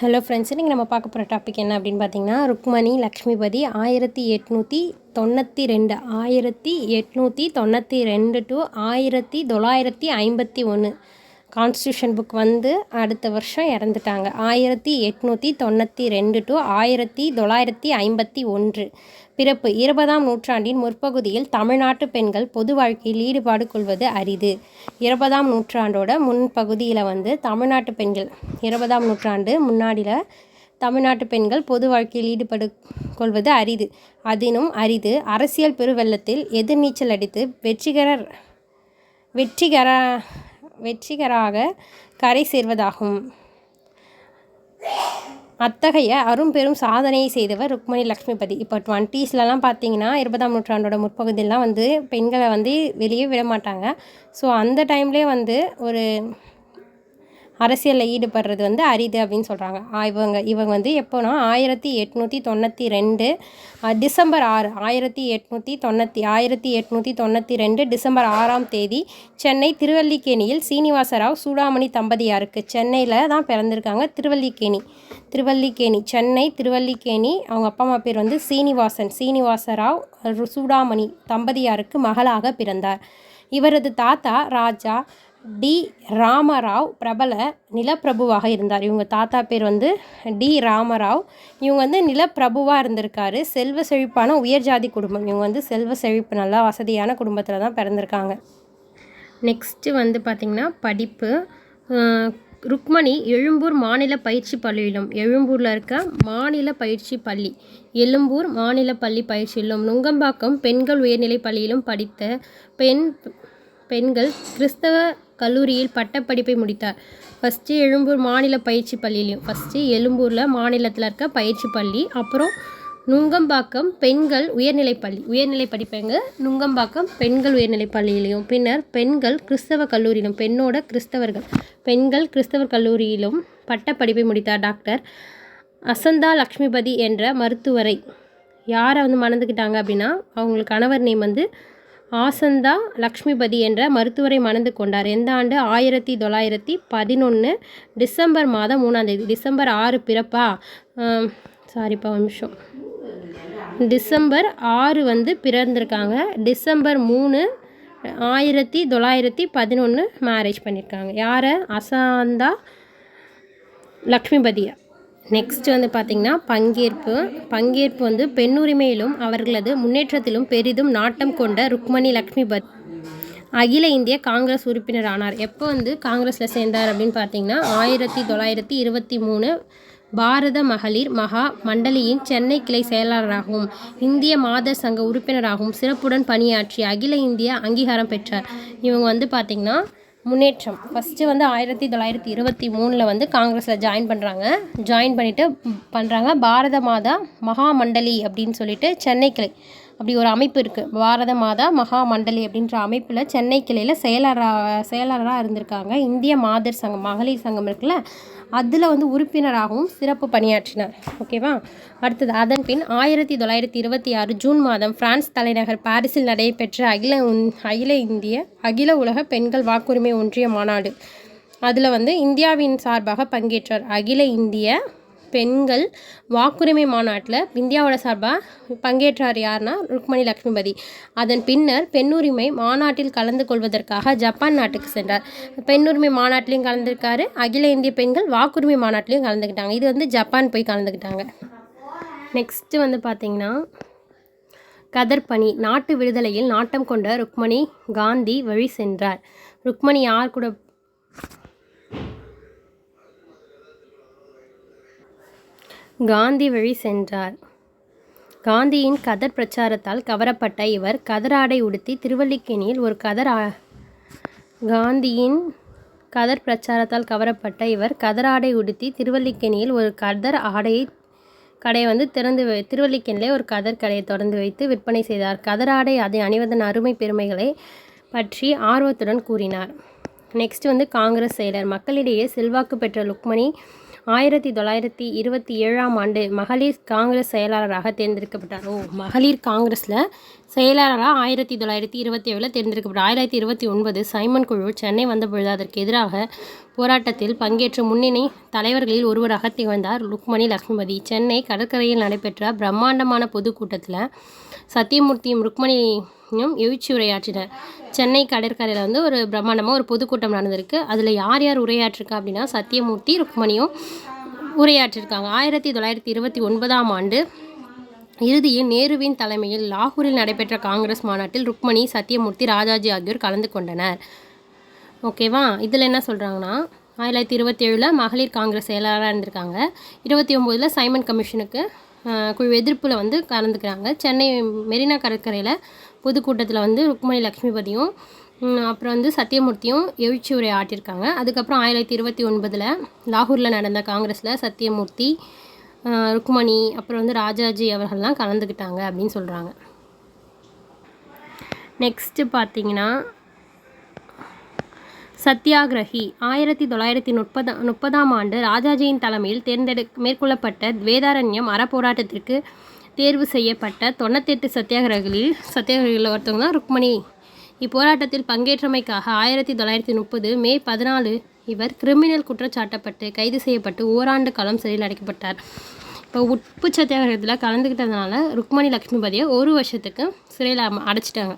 Hello friends இன்றைக்கி நம்ம பார்க்க போகிற டாபிக் என்ன அப்படின்னு பார்த்தீங்கன்னா ருக்மணி லக்ஷ்மிபதி ஆயிரத்தி எட்நூற்றி தொண்ணூற்றி ரெண்டு. ஆயிரத்தி எட்நூற்றி தொண்ணூற்றி ரெண்டு டு ஆயிரத்தி தொள்ளாயிரத்தி ஐம்பத்தி ஒன்று கான்ஸ்டியூஷன் புக் வந்து அடுத்த வருஷம் இறந்துட்டாங்க. ஆயிரத்தி எட்நூற்றி தொண்ணூற்றி ரெண்டு டு ஆயிரத்தி தொள்ளாயிரத்தி ஐம்பத்தி ஒன்று. பிறப்பு. இருபதாம் நூற்றாண்டின் முற்பகுதியில் தமிழ்நாட்டு பெண்கள் பொது வாழ்க்கையில் ஈடுபாடு கொள்வது அரிது. இருபதாம் நூற்றாண்டோட முன்பகுதியில் வந்து தமிழ்நாட்டு பெண்கள் இருபதாம் நூற்றாண்டு முன்னாடியில் தமிழ்நாட்டு பெண்கள் பொது வாழ்க்கையில் ஈடுபடு கொள்வது அரிது. அதினும் அரிது அரசியல் பெருவெள்ளத்தில் எதிர்நீச்சல் அடித்து வெற்றிகர வெற்றிகர வெற்றிகராக கரை சேர்வதாகும். அத்தகைய அரும்பெரும் சாதனையை செய்தவர் ருக்மணி லக்ஷ்மிபதி. இப்போ டுவெண்ட்டீஸ்லலாம் பார்த்தீங்கன்னா இருபதாம் நூற்றாண்டோட முற்பகுதியெலாம் வந்து பெண்களை வந்து வெளியே விட மாட்டாங்க. ஸோ அந்த டைம்லேயே வந்து ஒரு அரசியலில் ஈடுபடுறது வந்து அரிது அப்படின்னு சொல்கிறாங்க இவங்க இவங்க வந்து எப்போனா ஆயிரத்தி எட்நூற்றி தொண்ணூற்றி ரெண்டு டிசம்பர் ஆறு ஆயிரத்தி எட்நூற்றி தொண்ணூற்றி ஆயிரத்தி எட்நூற்றி தொண்ணூற்றி ரெண்டு டிசம்பர் ஆறாம் தேதி சென்னை திருவல்லிக்கேணியில் சீனிவாசராவ் சூடாமணி தம்பதியாருக்கு சென்னையில் தான் பிறந்திருக்காங்க திருவல்லிக்கேணி. திருவல்லிக்கேணி சென்னை திருவல்லிக்கேணி அவங்க அப்பா அம்மா பேர் வந்து சீனிவாசன். சீனிவாசராவ் சூடாமணி தம்பதியாருக்கு மகளாக பிறந்தார். இவரது தாத்தா ராஜா டி ராமராவ் பிரபல நிலப்பிரபுவாக இருந்தார். இவங்க தாத்தா பேர் வந்து டி ராமராவ். இவங்க வந்து நிலப்பிரபுவாக இருந்திருக்காரு. செல்வ செழிப்பான உயர் ஜாதி குடும்பம். இவங்க வந்து செல்வ செழிப்பு நல்லா வசதியான குடும்பத்தில் தான் பிறந்திருக்காங்க. நெக்ஸ்ட்டு வந்து பார்த்திங்கன்னா படிப்பு. ருக்மணி எழும்பூர் மாநில பயிற்சி பள்ளியிலும் எழும்பூரில் இருக்க மாநில பயிற்சி பள்ளி எழும்பூர் மாநில பள்ளி பயிற்சியிலும் நுங்கம்பாக்கம் பெண்கள் உயர்நிலை பள்ளியிலும் படித்த பெண் பெண்கள் கிறிஸ்தவ கல்லூரியில் பட்டப்படிப்பை முடித்தார். ஃபஸ்ட்டு எழும்பூர் மாநில பயிற்சி பள்ளியிலையும் ஃபஸ்ட்டு எழும்பூரில் மாநிலத்தில் இருக்க பயிற்சி பள்ளி அப்புறம் நுங்கம்பாக்கம் பெண்கள் உயர்நிலை பள்ளி. உயர்நிலை படிப்பேங்க நுங்கம்பாக்கம் பெண்கள் உயர்நிலை பள்ளியிலையும் பின்னர் பெண்கள் கிறிஸ்தவ கல்லூரியிலும் பெண்ணோட கிறிஸ்தவர்கள். பெண்கள் கிறிஸ்தவர் கல்லூரியிலும் பட்டப்படிப்பை முடித்தார் டாக்டர் அசந்தா லக்ஷ்மிபதி என்ற மருத்துவரை. யாரை வந்து மணந்துக்கிட்டாங்க அப்படின்னா அவங்களுக்கு கணவர் நேம் வந்து ஆசந்தா லக்ஷ்மிபதி என்ற மருத்துவரை மணந்து கொண்டார். எந்த ஆண்டு? ஆயிரத்தி தொள்ளாயிரத்தி பதினொன்று டிசம்பர் மாதம் மூணாம் தேதி. டிசம்பர் ஆறு பிறப்பா? சாரிப்பா நிமிஷம். டிசம்பர் ஆறு வந்து பிறந்திருக்காங்க. டிசம்பர் மூணு ஆயிரத்தி தொள்ளாயிரத்தி பதினொன்று மேரேஜ் பண்ணியிருக்காங்க யாரை? அசாந்தா லக்ஷ்மிபதியா. நெக்ஸ்ட் வந்து பார்த்திங்கன்னா பங்கேற்பு. பங்கேற்பு வந்து பெண்ணுரிமையிலும் அவர்களது முன்னேற்றத்திலும் பெரிதும் நாட்டம் கொண்ட ருக்மணி லக்ஷ்மிபத் அகில இந்திய காங்கிரஸ் உறுப்பினர் ஆனார் எப்போ வந்து காங்கிரஸில் சேர்ந்தார் அப்படின்னு பார்த்தீங்கன்னா ஆயிரத்தி தொள்ளாயிரத்தி இருபத்தி மூணு பாரத மகளிர் மகா மண்டலியின் சென்னை கிளை செயலாளராகவும் இந்திய மாதர் சங்க உறுப்பினராகவும் சிறப்புடன் பணியாற்றி அகில இந்திய அங்கீகாரம் பெற்றார். இவங்க வந்து பார்த்திங்கன்னா முன்னேற்றம். ஃபஸ்ட்டு வந்து ஆயிரத்தி தொள்ளாயிரத்தி இருபத்தி மூணில் வந்து காங்கிரஸில் ஜாயின் பண்ணுறாங்க ஜாயின் பண்ணிவிட்டு பண்ணுறாங்க பாரத மாதா மகாமண்டலி அப்படின்னு சொல்லிட்டு சென்னை கிளை. அப்படி ஒரு அமைப்பு இருக்குது பாரத மாதா மகா மண்டலி அப்படின்ற அமைப்பில் சென்னை கிளையில் செயலராக செயலாளராக இருந்திருக்காங்க. இந்திய மாதர் சங்கம் மகளிர் சங்கம் இருக்குல்ல? அதில் வந்து உறுப்பினராகவும் சிறப்பு பணியாற்றினார். ஓகேவா அடுத்தது அதன் பின் ஆயிரத்தி தொள்ளாயிரத்தி இருபத்தி ஆறு ஜூன் மாதம் பிரான்ஸ் தலைநகர் பாரிஸில் நடைபெற்ற அகில அகில இந்திய அகில உலக பெண்கள் வாக்குரிமை ஒன்றிய மாநாடு. அதில் வந்து இந்தியாவின் சார்பாக பங்கேற்றார். அகில இந்திய பெண்கள் வாக்குரிமை மாநாட்டில் இந்தியாவோட சார்பாக பங்கேற்றார் யார்னா ருக்மணி லக்ஷ்மிபதி. அதன் பின்னர் பெண்ணுரிமை மாநாட்டில் கலந்து கொள்வதற்காக ஜப்பான் நாட்டுக்கு சென்றார். பெண்ணுரிமை மாநாட்டிலையும் கலந்துருக்காரு. அகில இந்திய பெண்கள் வாக்குரிமை மாநாட்டிலையும் கலந்துக்கிட்டாங்க. இது வந்து ஜப்பான் போய் கலந்துக்கிட்டாங்க. நெக்ஸ்ட்டு வந்து பார்த்திங்கன்னா கதர்பணி நாட்டு விடுதலையில் நாட்டம் கொண்ட ருக்மணி காந்தி வழி சென்றார். ருக்மணி யார் கூட காந்தி வழி சென்றார். காந்தியின் கதர் பிரச்சாரத்தால் கவரப்பட்ட இவர் கதராடை உடுத்தி திருவல்லிக்கேணியில் ஒரு கதர் காந்தியின் கதர் பிரச்சாரத்தால் கவரப்பட்ட இவர் கதராடை உடுத்தி திருவல்லிக்கேணியில் ஒரு கதர் ஆடையை கடையை வந்து திறந்து வை திருவல்லிக்கேணிலே ஒரு கதர் கடையை திறந்து வைத்து விற்பனை செய்தார். கதராடை அதை அணிவதன் அருமை பெருமைகளை பற்றி ஆர்வத்துடன் கூறினார். நெக்ஸ்ட் வந்து காங்கிரஸ் செயலர். மக்களிடையே செல்வாக்கு பெற்ற லுக்மணி ஆயிரத்தி தொள்ளாயிரத்தி இருபத்தி ஏழாம் ஆண்டு மகளிர் காங்கிரஸ் செயலாளராக தேர்ந்தெடுக்கப்பட்டார். ஓ மகளிர் காங்கிரஸில் செயலாளராக ஆயிரத்தி தொள்ளாயிரத்தி இருபத்தி ஏழில் தேர்ந்தெடுக்கப்பட்டார். ஆயிரத்தி இருபத்தி ஒன்பது சைமன் குழு சென்னை வந்தபொழுது அதற்கு எதிராக போராட்டத்தில் பங்கேற்ற முன்னணி தலைவர்களில் ஒருவராக திகழ்ந்தார் ருக்மணி லக்ஷ்மிபதி சென்னை கடற்கரையில் நடைபெற்ற பிரம்மாண்டமான பொதுக்கூட்டத்தில் சத்தியமூர்த்தியும் யும் எழுச்சி உரையாற்றினர் சென்னை கடற்கரையில் வந்து ஒரு பிரம்மாண்டமாக ஒரு பொதுக்கூட்டம் நடந்திருக்கு. அதில் யார் யார் உரையாற்றிருக்கா அப்படின்னா சத்தியமூர்த்தி ருக்மணியும் உரையாற்றிருக்காங்க. ஆயிரத்தி தொள்ளாயிரத்தி இருபத்தி ஒன்பதாம் ஆண்டு இறுதியில் நேருவின் தலைமையில் லாகூரில் நடைபெற்ற காங்கிரஸ் மாநாட்டில் ருக்மணி சத்தியமூர்த்தி ராஜாஜி ஆகியோர் கலந்து கொண்டனர். ஓகேவா? இதில் என்ன சொல்கிறாங்கன்னா ஆயிரத்தி தொள்ளாயிரத்தி இருபத்தி ஏழில் மகளிர் காங்கிரஸ் செயலாளராக இருந்திருக்காங்க. இருபத்தி ஒம்போதில் சைமன் கமிஷனுக்கு குழு எதிர்ப்பில் வந்து கலந்துக்கிறாங்க. சென்னை மெரினா கடற்கரையில் பொதுக்கூட்டத்தில் வந்து ருக்மணி லக்ஷ்மிபதியும் அப்புறம் வந்து சத்தியமூர்த்தியும் எழுச்சி உரை ஆட்டியிருக்காங்க அதுக்கப்புறம் ஆயிரத்தி இருபத்தி ஒன்பதில் லாகூரில் நடந்த காங்கிரஸில் சத்தியமூர்த்தி ருக்மணி அப்புறம் வந்து ராஜாஜி அவர்கள்லாம் கலந்துக்கிட்டாங்க அப்படின்னு சொல்கிறாங்க நெக்ஸ்ட்டு பார்த்தீங்கன்னா சத்தியாகிரகி. ஆயிரத்தி தொள்ளாயிரத்தி முப்பதா முப்பதாம் ஆண்டு ராஜாஜியின் தலைமையில் தேர்ந்தெடு மேற்கொள்ளப்பட்ட வேதாரண்யம் அறப்போராட்டத்திற்கு தேர்வு செய்யப்பட்ட தொண்ணூத்தெட்டு சத்தியாகிரகிகளில் சத்தியாகிரகில் ஒருத்தவங்க தான் ருக்மணி. இப்போராட்டத்தில் பங்கேற்றமைக்காக ஆயிரத்தி தொள்ளாயிரத்தி முப்பது மே பதினாலு இவர் கிரிமினல் குற்றச்சாட்டப்பட்டு கைது செய்யப்பட்டு ஓராண்டு காலம் சிறையில் அடைக்கப்பட்டார். இப்போ உப்பு சத்தியாகிரகத்தில் கலந்துக்கிட்டதுனால ருக்மணி லக்ஷ்மிபதியை ஒரு வருஷத்துக்கு சிறையில் அடைச்சிட்டாங்க.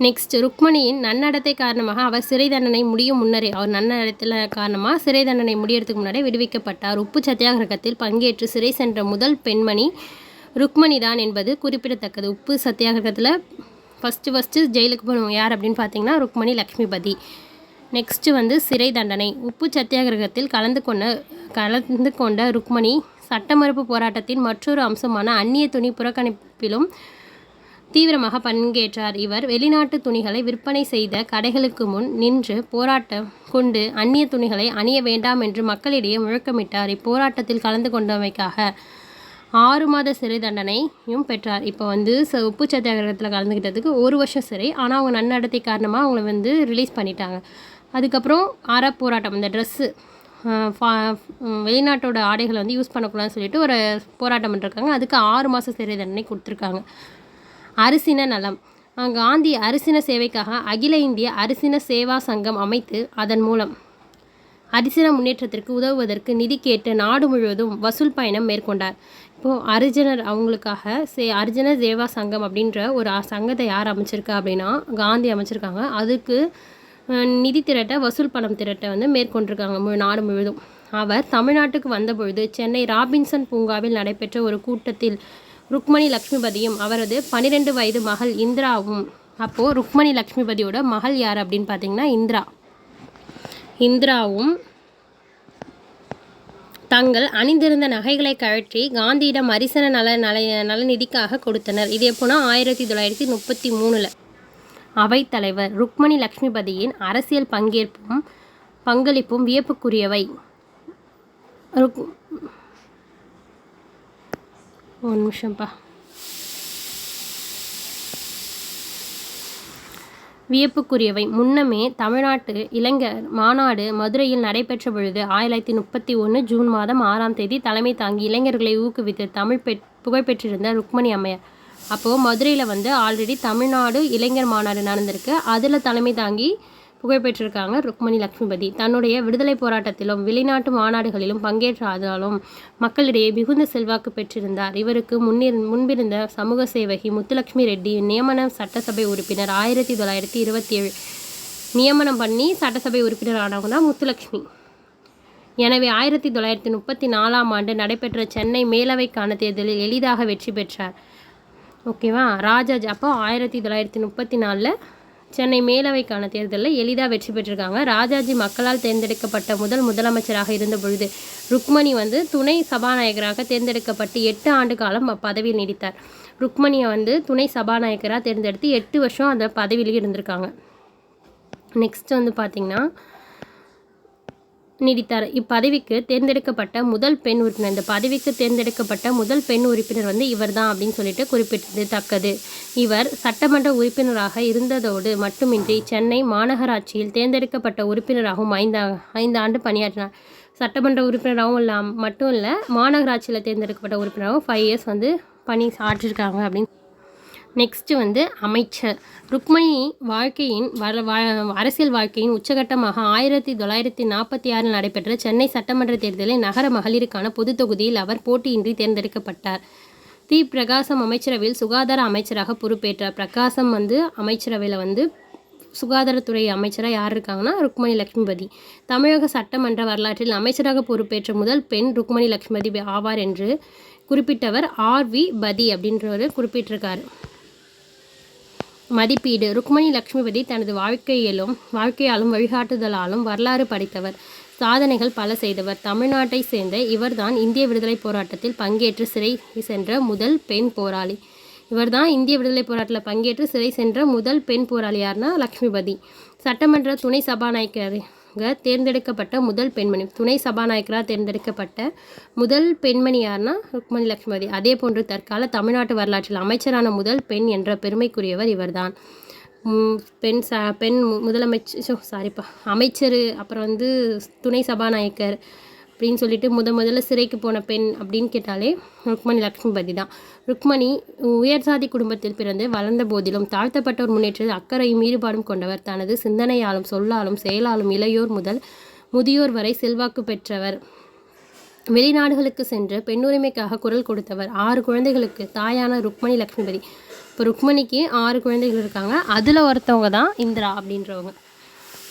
நெக்ஸ்ட் ருக்மணியின் நன்னடத்தை காரணமாக அவர் சிறை தண்டனை முடியும் முன்னரே அவர் நன்னடத்தில் காரணமாக சிறை தண்டனை முடியறதுக்கு முன்னாடி விடுவிக்கப்பட்டார். உப்பு சத்தியாகிரகத்தில் பங்கேற்று சிறை சென்ற முதல் பெண்மணி ருக்மணி தான் என்பது குறிப்பிடத்தக்கது. உப்பு சத்தியாகிரகத்தில் ஃபஸ்ட்டு ஃபஸ்ட்டு ஜெயிலுக்கு போனவங்க யார் அப்படின்னு பார்த்தீங்கன்னா ருக்மணி லக்ஷ்மிபதி. நெக்ஸ்ட்டு வந்து சிறை தண்டனை. உப்பு சத்தியாகிரகத்தில் கலந்து கொண்ட கலந்து கொண்ட ருக்மணி சட்டமறுப்பு போராட்டத்தின் மற்றொரு அம்சமான அந்நிய துணி புறக்கணிப்பிலும் தீவிரமாக பங்கேற்றார் இவர். வெளிநாட்டு துணிகளை விற்பனை செய்த கடைகளுக்கு முன் நின்று போராட்டம் கொண்டு அந்நிய துணிகளை அணிய வேண்டாம் என்று மக்களிடையே முழக்கமிட்டார். இப்போராட்டத்தில் கலந்து கொண்டமைக்காக ஆறு மாத சிறை தண்டனையும் பெற்றார். இப்போ வந்து ச உப்பு சத்தியாகிரகத்தில் கலந்துக்கிட்டதுக்கு ஒரு வருஷம் சிறை. ஆனால் அவங்க நன்னடத்தை காரணமாக அவங்கள வந்து ரிலீஸ் பண்ணிட்டாங்க. அதுக்கப்புறம் அற போராட்டம் இந்த ட்ரெஸ்ஸு வெளிநாட்டோட ஆடைகளை வந்து யூஸ் பண்ணக்கூடாதுன்னு சொல்லிட்டு ஒரு போராட்டம் பண்ணிருக்காங்க. அதுக்கு ஆறு மாத சிறை தண்டனை கொடுத்துருக்காங்க. அரிசின நலம். காந்தி அரிசின சேவைக்காக அகில இந்திய அரிசின சேவா சங்கம் அமைத்து அதன் மூலம் அரிசின முன்னேற்றத்திற்கு உதவுவதற்கு நிதி கேட்டு நாடு முழுவதும் வசூல் பயணம் மேற்கொண்டார். இப்போது அரிஜனர் அவங்களுக்காக சே அரிஜன சேவா சங்கம் அப்படின்ற ஒரு சங்கத்தை யார் அமைச்சிருக்கா அப்படின்னா காந்தி அமைச்சிருக்காங்க. அதுக்கு நிதி திரட்ட வசூல் பணம் திரட்ட வந்து மேற்கொண்டிருக்காங்க முழு நாடு முழுவதும். அவர் தமிழ்நாட்டுக்கு வந்தபொழுது சென்னை ராபின்சன் பூங்காவில் நடைபெற்ற ஒரு கூட்டத்தில் ருக்மணி லக்ஷ்மிபதியும் அவரது பன்னிரெண்டு வயது மகள் இந்திராவும். அப்போது ருக்மணி லக்ஷ்மிபதியோட மகள் யார் அப்படின்னு பார்த்தீங்கன்னா இந்திரா. இந்திராவும் தங்கள் அணிந்திருந்த நகைகளை கழற்றி காந்தியிடம் அரிசன நல நல நலநிதிக்காக கொடுத்தனர். இது எப்போனா ஆயிரத்தி தொள்ளாயிரத்தி முப்பத்தி மூணில் அவைத்தலைவர் ருக்மணி லக்ஷ்மிபதியின் அரசியல் பங்கேற்பும் பங்களிப்பும் வியப்புக்குரியவை. ருக் ஒரு நிமிஷம்ப்பா வியப்புக்குரியவை. முன்னமே தமிழ்நாட்டு இளைஞர் மாநாடு மதுரையில் நடைபெற்ற பொழுது ஆயிரத்தி தொள்ளாயிரத்தி முப்பத்தி ஒன்று ஜூன் மாதம் ஆறாம் தேதி தலைமை தாங்கி இளைஞர்களை ஊக்குவித்து தமிழ் பெற் புகழ்பெற்றிருந்த ருக்மணி அம்மையார். அப்போது மதுரையில் வந்து ஆல்ரெடி தமிழ்நாடு இளைஞர் மாநாடு நடந்திருக்கு. அதில் தலைமை தாங்கி புகழ்பெற்றிருக்காங்க ருக்மணி லக்ஷ்மிபதி. தன்னுடைய விடுதலை போராட்டத்திலும் வெளிநாட்டு மாநாடுகளிலும் பங்கேற்றாதாலும் மக்களிடையே மிகுந்த செல்வாக்கு பெற்றிருந்தார். இவருக்கு முன்னிரு முன்பிருந்த சமூக சேவகி முத்துலட்சுமி ரெட்டி நியமன சட்டசபை உறுப்பினர் ஆயிரத்தி தொள்ளாயிரத்தி இருபத்தி ஏழு நியமனம் பண்ணி சட்டசபை உறுப்பினர் ஆனவங்க தான் முத்துலட்சுமி. எனவே ஆயிரத்தி தொள்ளாயிரத்தி முப்பத்தி நாலாம் ஆண்டு நடைபெற்ற சென்னை மேலவைக்கான தேர்தலில் எளிதாக வெற்றி பெற்றார். ஓகேவா? ராஜாஜ் அப்போ ஆயிரத்தி தொள்ளாயிரத்தி முப்பத்தி நாலில் சென்னை மேலவைக்கான தேர்தலில் எளிதாக வெற்றி பெற்றிருக்காங்க. ராஜாஜி மக்களால் தேர்ந்தெடுக்கப்பட்ட முதல் முதலமைச்சராக இருந்த பொழுது ருக்மணி வந்து துணை சபாநாயகராக தேர்ந்தெடுக்கப்பட்டு எட்டு ஆண்டு காலம் பதவியில் நீடித்தார். ருக்மணியை வந்து துணை சபாநாயகராக தேர்ந்தெடுத்து எட்டு வருஷம் அந்த பதவியிலேயே இருந்திருக்காங்க. நெக்ஸ்ட் வந்து பார்த்திங்கன்னா நீடித்தார். இப்பதவிக்கு தேர்ந்தெடுக்கப்பட்ட முதல் பெண் உறுப்பினர் இந்த பதவிக்கு தேர்ந்தெடுக்கப்பட்ட முதல் பெண் உறுப்பினர் வந்து இவர் தான் அப்படின்னு சொல்லிட்டு குறிப்பிட்டது தக்கது. இவர் சட்டமன்ற உறுப்பினராக இருந்ததோடு மட்டுமின்றி சென்னை மாநகராட்சியில் தேர்ந்தெடுக்கப்பட்ட உறுப்பினராகவும் ஐந்து ஐந்து ஆண்டு பணியாற்றினார். சட்டமன்ற உறுப்பினராகவும் இல்லாம மட்டும் இல்லை மாநகராட்சியில் தேர்ந்தெடுக்கப்பட்ட உறுப்பினராகவும் ஃபைவ் இயர்ஸ் வந்து பணி ஆற்றிருக்காங்க அப்படின்னு நெக்ஸ்ட்டு வந்து அமைச்சர். ருக்மணி வாழ்க்கையின் வர அரசியல் வாழ்க்கையின் உச்சகட்டமாக ஆயிரத்தி தொள்ளாயிரத்தி நாற்பத்தி ஆறில் நடைபெற்ற சென்னை சட்டமன்ற தேர்தலில் நகர மகளிருக்கான பொது தொகுதியில் அவர் போட்டியின்றி தேர்ந்தெடுக்கப்பட்டார். தி. பிரகாசம் அமைச்சரவையில் சுகாதார அமைச்சராக பொறுப்பேற்றார். பிரகாசம் வந்து அமைச்சரவையில் வந்து சுகாதாரத்துறை அமைச்சராக யார் இருக்காங்கன்னா ருக்மணி லட்சுமிபதி தமிழக சட்டமன்ற வரலாற்றில் அமைச்சராக பொறுப்பேற்ற முதல் பெண் ருக்மணி லட்சுமிபதி ஆவார் என்று குறிப்பிட்டவர் ஆர் வி பதி அப்படின்றவர் குறிப்பிட்டிருக்காரு. மதிப்பீடு. ருக்மணி லக்ஷ்மிபதி தனது வாழ்க்கையிலும் வாழ்க்கையாலும் வழிகாட்டுதலாலும் வரலாறு படைத்தவர். சாதனைகள் பல செய்தவர். தமிழ்நாட்டை சேர்ந்த இவர்தான் இந்திய விடுதலை போராட்டத்தில் பங்கேற்று சிறை சென்ற முதல் பெண் போராளி. இவர்தான் இந்திய விடுதலை போராட்டத்தில் பங்கேற்று சிறை சென்ற முதல் பெண் போராளியான்னா லக்ஷ்மிபதி. சட்டமன்ற துணை சபாநாயகர் தேர்ந்தெடுக்கப்பட்ட முதல் பெண்மணி துணை சபாநாயகராக தேர்ந்தெடுக்கப்பட்ட முதல் பெண்மணி யாருன்னா ருக்மணி லக்ஷ்மிபதி அதே போன்று தற்கால தமிழ்நாட்டு வரலாற்றில் அமைச்சரான முதல் பெண் என்ற பெருமைக்குரியவர் இவர்தான். பெண் ச பெண் மு- முதலமைச்சர் சாரிப்பா அமைச்சர் அப்புறம் வந்து துணை சபாநாயகர் அப்படின்னு சொல்லிட்டு முத முதல்ல சிறைக்கு போன பெண் அப்படின்னு கேட்டாலே ருக்மணி லக்ஷ்மிபதி தான். ருக்மணி உயர் சாதி குடும்பத்தில் பிறந்து வளர்ந்த போதிலும் தாழ்த்தப்பட்டோர் முன்னேற்றத்தில் அக்கறையும் ஈடுபாடும் கொண்டவர். தனது சிந்தனையாலும் சொல்லாலும் செயலாலும் இளையோர் முதல் முதியோர் வரை செல்வாக்கு பெற்றவர். வெளிநாடுகளுக்கு சென்று பெண்ணுரிமைக்காக குரல் கொடுத்தவர். ஆறு குழந்தைகளுக்கு தாயான ருக்மணி லக்ஷ்மிபதி. இப்போ ருக்மணிக்கு ஆறு குழந்தைகள் இருக்காங்க. அதில் ஒருத்தவங்க தான் இந்திரா அப்படின்றவங்க.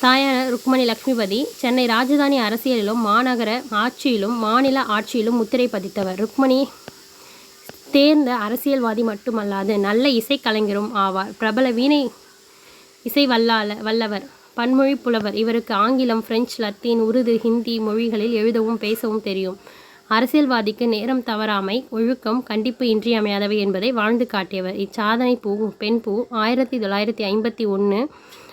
தாயார் ருக்மணி லக்ஷ்மிபதி சென்னை ராஜதானி அரசியலிலும் மாநகர ஆட்சியிலும் மாநில ஆட்சியிலும் முத்திரை பதித்தவர். ருக்மணி தேர்ந்த அரசியல்வாதி மட்டுமல்லாது நல்ல இசைக்கலைஞரும் ஆவார். பிரபல வீணை இசை வல்லால வல்லவர் பன்மொழி புலவர். இவருக்கு ஆங்கிலம் பிரெஞ்சு லத்தீன் உருது ஹிந்தி மொழிகளில் எழுதவும் பேசவும் தெரியும். அரசியல்வாதிக்கு நேரம் தவறாமை ஒழுக்கம் கண்டிப்பு இன்றியமையாதவை என்பதை வாழ்ந்து காட்டியவர். இச்சாதனை பூ பெண் பூ ஆயிரத்தி தொள்ளாயிரத்தி ஐம்பத்தி ஒன்று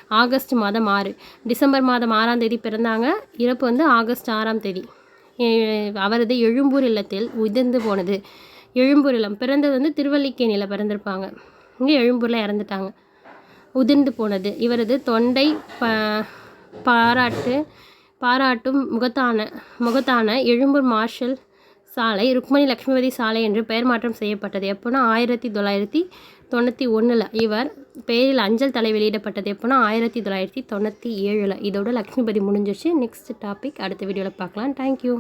ஆகஸ்ட் மாதம் ஆறு. டிசம்பர் மாதம் ஆறாம் தேதி பிறந்தாங்க. இறப்பு வந்து ஆகஸ்ட் ஆறாம் தேதி. அவரது எழும்பூர் இல்லத்தில் உதிர்ந்து போனது. எழும்பூர் இல்லம். பிறந்தது வந்து திருவல்லிக்கேணியில் பிறந்திருப்பாங்க. இங்கே எழும்பூரில் இறந்துட்டாங்க. உதிர்ந்து போனது. இவரது தொண்டை ப பாராட்டு பாராட்டும் முகத்தான முகத்தான எழும்பூர் மார்ஷல் சாலை ருக்மணி லக்ஷ்மிபதி சாலை என்று பெயர் மாற்றம் செய்யப்பட்டது. எப்போனா ஆயிரத்தி தொள்ளாயிரத்தி தொண்ணூற்றி ஒன்றில் இவர் பெயரில் அஞ்சல் தலை வெளியிடப்பட்டது எப்போனா ஆயிரத்தி தொள்ளாயிரத்தி தொண்ணூற்றி ஏழில். இதோட லக்ஷ்மிபதி முடிஞ்சிருச்சு. நெக்ஸ்ட் டாபிக் அடுத்த வீடியோவில் பார்க்கலாம். தேங்க்யூ